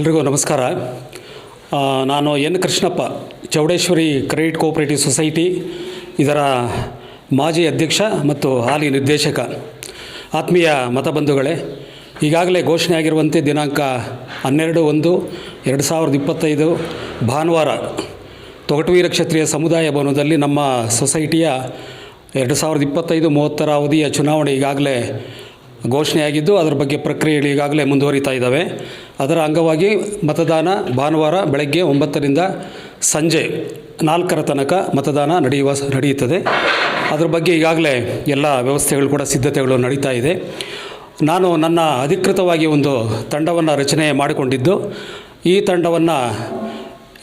ಎಲ್ರಿಗೂ ನಮಸ್ಕಾರ. ನಾನು N Krishnappa, Chowdeshwari credit cooperative society, ಇದರ ಮಾಜಿ ಅಧ್ಯಕ್ಷ ಮತ್ತು ಹಾಲಿ ನಿರ್ದೇಶಕ. ಆತ್ಮೀಯ ಮತಬಂಧುಗಳೇ ಈಗಾಗಲೇ ಘೋಷಣೆ ಆಗಿರುವಂತೆ ದಿನಾಂಕ ಹನ್ನೆರಡು ಒಂದು, ಎರಡು ಸಾವಿರದ ಇಪ್ಪತ್ತೈದು ಭಾನುವಾರ ತೊಗಟವೀರ ಕ್ಷತ್ರಿಯ ಸಮುದಾಯ ಭವನದಲ್ಲಿ ನಮ್ಮ ಸೊಸೈಟಿಯ ಎರಡು ಸಾವಿರದ ಇಪ್ಪತ್ತೈದು ಮೂವತ್ತರ ಅವಧಿಯ ಚುನಾವಣೆ ಈಗಾಗಲೇ ಘೋಷಣೆಯಾಗಿದ್ದು, ಅದರ ಬಗ್ಗೆ ಪ್ರಕ್ರಿಯೆಗಳು ಈಗಾಗಲೇ ಮುಂದುವರಿತಾ ಇದ್ದಾವೆ. ಅದರ ಅಂಗವಾಗಿ ಮತದಾನ ಭಾನುವಾರ ಬೆಳಗ್ಗೆ ಒಂಬತ್ತರಿಂದ ಸಂಜೆ ನಾಲ್ಕರ ತನಕ ಮತದಾನ ನಡೆಯುವ ನಡೆಯುತ್ತದೆ. ಅದರ ಬಗ್ಗೆ ಈಗಾಗಲೇ ಎಲ್ಲ ವ್ಯವಸ್ಥೆಗಳು ಕೂಡ ಸಿದ್ಧತೆಗಳು ನಡೀತಾ ಇದೆ. ನಾನು ನನ್ನ ಅಧಿಕೃತವಾಗಿ ಒಂದು ತಂಡವನ್ನು ರಚನೆ ಮಾಡಿಕೊಂಡಿದ್ದು, ಈ ತಂಡವನ್ನು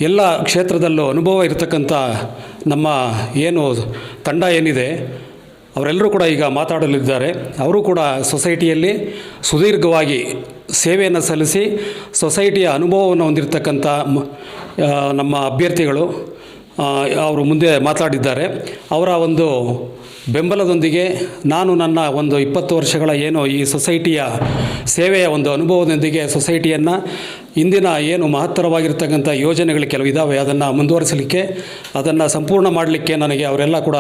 ಎಲ್ಲ ಕ್ಷೇತ್ರದಲ್ಲೂ ಅನುಭವ ಇರತಕ್ಕಂಥ ನಮ್ಮ ಏನು ತಂಡ ಏನಿದೆ, ಅವರೆಲ್ಲರೂ ಕೂಡ ಈಗ ಮಾತಾಡಲಿದ್ದಾರೆ. ಅವರು ಕೂಡ ಸೊಸೈಟಿಯಲ್ಲಿ ಸುದೀರ್ಘವಾಗಿ ಸೇವೆಯನ್ನು ಸಲ್ಲಿಸಿ ಸೊಸೈಟಿಯ ಅನುಭವವನ್ನು ಹೊಂದಿರತಕ್ಕಂಥ ನಮ್ಮ ಅಭ್ಯರ್ಥಿಗಳು ಅವರು ಮುಂದೆ ಮಾತಾಡಿದ್ದಾರೆ. ಅವರ ಒಂದು ಬೆಂಬಲದೊಂದಿಗೆ ನಾನು ನನ್ನ ಒಂದು ಇಪ್ಪತ್ತು ವರ್ಷಗಳ ಏನು ಈ ಸೊಸೈಟಿಯ ಸೇವೆಯ ಒಂದು ಅನುಭವದೊಂದಿಗೆ ಸೊಸೈಟಿಯನ್ನು ಇಂದಿನ ಏನು ಮಹತ್ತರವಾಗಿರ್ತಕ್ಕಂಥ ಯೋಜನೆಗಳು ಕೆಲವು ಇದ್ದಾವೆ ಅದನ್ನು ಮುಂದುವರಿಸಲಿಕ್ಕೆ, ಅದನ್ನು ಸಂಪೂರ್ಣ ಮಾಡಲಿಕ್ಕೆ ನನಗೆ ಅವರೆಲ್ಲ ಕೂಡ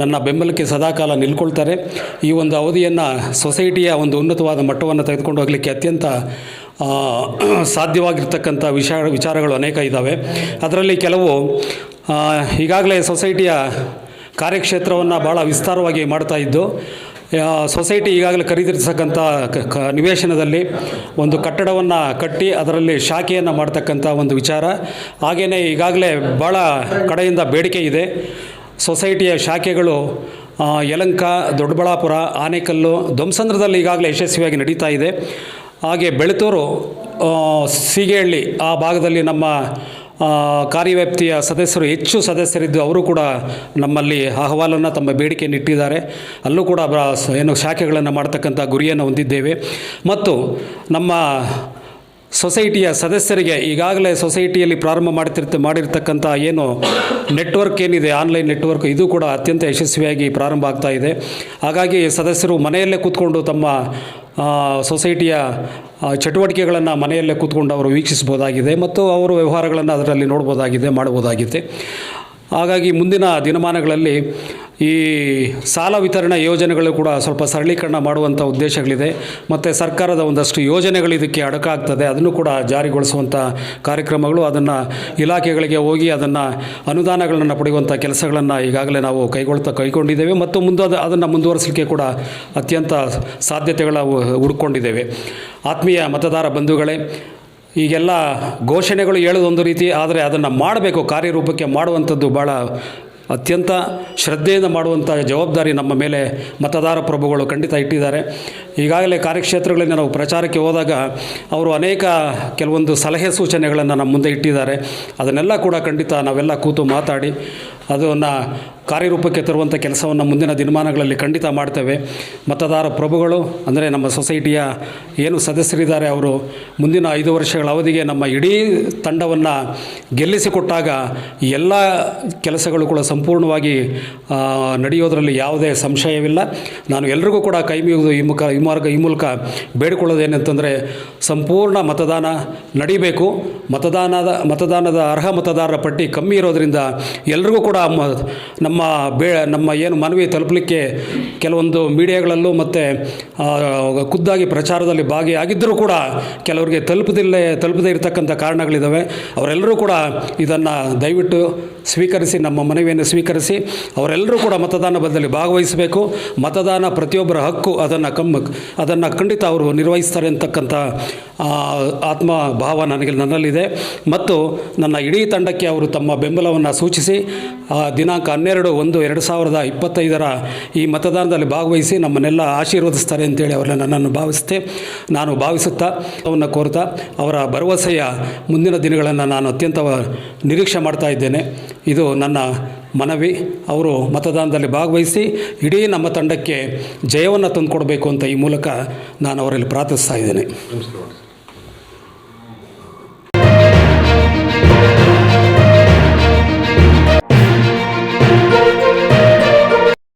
ನನ್ನ ಬೆಂಬಲಕ್ಕೆ ಸದಾಕಾಲ ನಿಲ್ಕೊಳ್ತಾರೆ. ಈ ಒಂದು ಅವಧಿಯನ್ನು ಸೊಸೈಟಿಯ ಒಂದು ಉನ್ನತವಾದ ಮಟ್ಟವನ್ನು ತೆಗೆದುಕೊಂಡು ಹೋಗಲಿಕ್ಕೆ ಅತ್ಯಂತ ಸಾಧ್ಯವಾಗಿರ್ತಕ್ಕಂಥ ವಿಷಯ, ವಿಚಾರಗಳು ಅನೇಕ ಇದ್ದಾವೆ ಅದರಲ್ಲಿ ಕೆಲವು ಈಗಾಗಲೇ ಸೊಸೈಟಿಯ ಕಾರ್ಯಕ್ಷೇತ್ರವನ್ನು ಭಾಳ ವಿಸ್ತಾರವಾಗಿ ಮಾಡ್ತಾ ಇದ್ದು ಸೊಸೈಟಿ ಈಗಾಗಲೇ ಖರೀದಿರ್ತಕ್ಕಂಥ ನಿವೇಶನದಲ್ಲಿ ಒಂದು ಕಟ್ಟಡವನ್ನು ಕಟ್ಟಿ ಅದರಲ್ಲಿ ಶಾಖೆಯನ್ನು ಮಾಡ್ತಕ್ಕಂಥ ಒಂದು ವಿಚಾರ. ಹಾಗೆಯೇ ಈಗಾಗಲೇ ಭಾಳ ಕಡೆಯಿಂದ ಬೇಡಿಕೆ ಇದೆ. ಸೊಸೈಟಿಯ ಶಾಖೆಗಳು ಯಲಂಕ, ದೊಡ್ಡಬಳ್ಳಾಪುರ, ಆನೇಕಲ್ಲು ಧ್ವಂಸಂದ್ರದಲ್ಲಿ ಈಗಾಗಲೇ ಯಶಸ್ವಿಯಾಗಿ ನಡೀತಾ ಇದೆ. ಹಾಗೆ ಬೆಳತೂರು ಸೀಗೆಹಳ್ಳಿ ಆ ಭಾಗದಲ್ಲಿ ನಮ್ಮ ಕಾರ್ಯವ್ಯಾಪ್ತಿಯ ಸದಸ್ಯರು, ಹೆಚ್ಚು ಸದಸ್ಯರಿದ್ದು ಅವರು ಕೂಡ ನಮ್ಮಲ್ಲಿ ಅಹವಾಲನ್ನು ತಮ್ಮ ಬೇಡಿಕೆಯನ್ನು ಇಟ್ಟಿದ್ದಾರೆ. ಅಲ್ಲೂ ಕೂಡ ಏನು ಶಾಖೆಗಳನ್ನು ಮಾಡ್ತಕ್ಕಂಥ ಗುರಿಯನ್ನು ಹೊಂದಿದ್ದೇವೆ. ಮತ್ತು ನಮ್ಮ ಸೊಸೈಟಿಯ ಸದಸ್ಯರಿಗೆ ಈಗಾಗಲೇ ಸೊಸೈಟಿಯಲ್ಲಿ ಪ್ರಾರಂಭ ಮಾಡ್ತಿರ್ತ, ಮಾಡಿರ್ತಕ್ಕಂಥ ಏನು ನೆಟ್ವರ್ಕ್ ಏನಿದೆ, ಆನ್ಲೈನ್ ನೆಟ್ವರ್ಕ್, ಇದು ಕೂಡ ಅತ್ಯಂತ ಯಶಸ್ವಿಯಾಗಿ ಪ್ರಾರಂಭ ಆಗ್ತಾ ಇದೆ. ಹಾಗಾಗಿ ಸದಸ್ಯರು ಮನೆಯಲ್ಲೇ ಕೂತ್ಕೊಂಡು ತಮ್ಮ ಸೊಸೈಟಿಯ ಚಟುವಟಿಕೆಗಳನ್ನು ಮನೆಯಲ್ಲೇ ಕೂತ್ಕೊಂಡು ಅವರು ವೀಕ್ಷಿಸ್ಬೋದಾಗಿದೆ ಮತ್ತು ಅವರು ವ್ಯವಹಾರಗಳನ್ನು ಅದರಲ್ಲಿ ನೋಡ್ಬೋದಾಗಿದೆ ಮಾಡ್ಬೋದಾಗಿದೆ ಹಾಗಾಗಿ ಮುಂದಿನ ದಿನಮಾನಗಳಲ್ಲಿ ಈ ಸಾಲ ವಿತರಣಾ ಯೋಜನೆಗಳು ಕೂಡ ಸ್ವಲ್ಪ ಸರಳೀಕರಣ ಮಾಡುವಂಥ ಉದ್ದೇಶಗಳಿದೆ. ಮತ್ತು ಸರ್ಕಾರದ ಒಂದಷ್ಟು ಯೋಜನೆಗಳು ಇದಕ್ಕೆ ಅಡಕಾಗ್ತದೆ. ಅದನ್ನು ಕೂಡ ಜಾರಿಗೊಳಿಸುವಂಥ ಕಾರ್ಯಕ್ರಮಗಳು, ಅದನ್ನು ಇಲಾಖೆಗಳಿಗೆ ಹೋಗಿ ಅದನ್ನು ಅನುದಾನಗಳನ್ನು ಪಡೆಯುವಂಥ ಕೆಲಸಗಳನ್ನು ಈಗಾಗಲೇ ನಾವು ಕೈಗೊಳ್ತಾ ಕೈಗೊಂಡಿದ್ದೇವೆ. ಮತ್ತು ಮುಂದೆ ಅದನ್ನು ಮುಂದುವರಿಸಲಿಕ್ಕೆ ಕೂಡ ಅತ್ಯಂತ ಸಾಧ್ಯತೆಗಳ ಹುಡುಕೊಂಡಿದ್ದೇವೆ. ಆತ್ಮೀಯ ಮತದಾರ ಬಂಧುಗಳೇ ಈಗೆಲ್ಲ ಘೋಷಣೆಗಳು ಹೇಳೋದೊಂದು ರೀತಿ, ಆದರೆ ಅದನ್ನು ಮಾಡಬೇಕು, ಕಾರ್ಯರೂಪಕ್ಕೆ ಮಾಡುವಂಥದ್ದು ಭಾಳ ಅತ್ಯಂತ ಶ್ರದ್ಧೆಯಿಂದ ಮಾಡುವಂಥ ಜವಾಬ್ದಾರಿ ನಮ್ಮ ಮೇಲೆ ಮತದಾರ ಪ್ರಭುಗಳು ಖಂಡಿತ ಇಟ್ಟಿದ್ದಾರೆ. ಈಗಾಗಲೇ ಕಾರ್ಯಕ್ಷೇತ್ರಗಳಲ್ಲಿ ನಾವು ಪ್ರಚಾರಕ್ಕೆ ಹೋದಾಗ ಅವರು ಅನೇಕ ಕೆಲವೊಂದು ಸಲಹೆ ಸೂಚನೆಗಳನ್ನು ನಮ್ಮ ಮುಂದೆ ಇಟ್ಟಿದ್ದಾರೆ. ಅದನ್ನೆಲ್ಲ ಕೂಡ ಖಂಡಿತ ನಾವೆಲ್ಲ ಕೂತು ಮಾತಾಡಿ, ಅದನ್ನು ಕಾರ್ಯರೂಪಕ್ಕೆ ತರುವಂಥ ಕೆಲಸವನ್ನು ಮುಂದಿನ ದಿನಮಾನಗಳಲ್ಲಿ ಖಂಡಿತ ಮಾಡ್ತೇವೆ. ಮತದಾರ ಪ್ರಭುಗಳು, ಅಂದರೆ ನಮ್ಮ ಸೊಸೈಟಿಯ ಏನು ಸದಸ್ಯರಿದ್ದಾರೆ, ಅವರು ಮುಂದಿನ ಐದು ವರ್ಷಗಳ ಅವಧಿಗೆ ನಮ್ಮ ಇಡೀ ತಂಡವನ್ನು ಗೆಲ್ಲಿಸಿಕೊಟ್ಟಾಗ ಎಲ್ಲ ಕೆಲಸಗಳು ಕೂಡ ಸಂಪೂರ್ಣವಾಗಿ ನಡೆಯೋದರಲ್ಲಿ ಯಾವುದೇ ಸಂಶಯವಿಲ್ಲ. ನಾನು ಎಲ್ರಿಗೂ ಕೂಡ ಕೈ ಈ ಮುಖ, ಈ ಮಾರ್ಗ, ಈ ಮೂಲಕ ಬೇಡಿಕೊಳ್ಳೋದೇನಂತಂದರೆ ಸಂಪೂರ್ಣ ಮತದಾನ ನಡೀಬೇಕು. ಮತದಾನದ ಮತದಾನದ ಅರ್ಹ ಮತದಾರರ ಪಟ್ಟಿ ಕಮ್ಮಿ ಇರೋದರಿಂದ ಎಲ್ರಿಗೂ ಕೂಡ ಮ- ನಮ್ಮ ಬೇ ನಮ್ಮ ಏನು ಮನವಿ ತಲುಪಲಿಕ್ಕೆ ಕೆಲವೊಂದು ಮೀಡಿಯಾಗಳಲ್ಲೂ ಮತ್ತು ಖುದ್ದಾಗಿ ಪ್ರಚಾರದಲ್ಲಿ ಭಾಗಿಯಾಗಿದ್ದರೂ ಕೂಡ ಕೆಲವರಿಗೆ ತಲುಪದಿಲ್ಲೇ, ತಲುಪದೇ ಇರತಕ್ಕಂಥ ಕಾರಣಗಳಿದ್ದಾವೆ ಅವರೆಲ್ಲರೂ ಕೂಡ ಇದನ್ನು ದಯವಿಟ್ಟು ಸ್ವೀಕರಿಸಿ, ನಮ್ಮ ಮನವಿಯನ್ನು ಸ್ವೀಕರಿಸಿ, ಅವರೆಲ್ಲರೂ ಕೂಡ ಮತದಾನ ಬದಲಲ್ಲಿ ಭಾಗವಹಿಸಬೇಕು. ಮತದಾನ ಪ್ರತಿಯೊಬ್ಬರ ಹಕ್ಕು ಅದನ್ನು ಕಮ್ಮ ಅದನ್ನು ಖಂಡಿತ ಅವರು ನಿರ್ವಹಿಸ್ತಾರೆ ಅಂತಕ್ಕಂಥ ಆತ್ಮ ಭಾವ ನನಗೆ, ನನ್ನಲ್ಲಿದೆ. ಮತ್ತು ನನ್ನ ಇಡೀ ತಂಡಕ್ಕೆ ಅವರು ತಮ್ಮ ಬೆಂಬಲವನ್ನು ಸೂಚಿಸಿ ದಿನಾಂಕ ಹನ್ನೆರಡು ಒಂದು, ಎರಡು ಸಾವಿರದ ಇಪ್ಪತ್ತೈದರ ಈ ಮತದಾನದಲ್ಲಿ ಭಾಗವಹಿಸಿ ನಮ್ಮನ್ನೆಲ್ಲ ಆಶೀರ್ವದಿಸ್ತಾರೆ ಅಂತೇಳಿ ಅವರನ್ನ ನನ್ನನ್ನು ಭಾವಿಸುತ್ತೆ. ನಾನು ಭಾವಿಸುತ್ತಾ ಅವನ್ನು ಕೋರ್ತಾ, ಅವರ ಭರವಸೆಯ ಮುಂದಿನ ದಿನಗಳನ್ನು ನಾನು ಅತ್ಯಂತ ನಿರೀಕ್ಷೆ ಮಾಡ್ತಾ ಇದ್ದೇನೆ. ಇದು ನನ್ನ ಮನವಿ. ಅವರು ಮತದಾನದಲ್ಲಿ ಭಾಗವಹಿಸಿ ಇಡೀ ನಮ್ಮ ತಂಡಕ್ಕೆ ಜಯವನ್ನು ತಂದುಕೊಡಬೇಕು ಅಂತ ಈ ಮೂಲಕ ನಾನು ಅವರಲ್ಲಿ ಪ್ರಾರ್ಥಿಸ್ತಾ ಇದ್ದೇನೆ.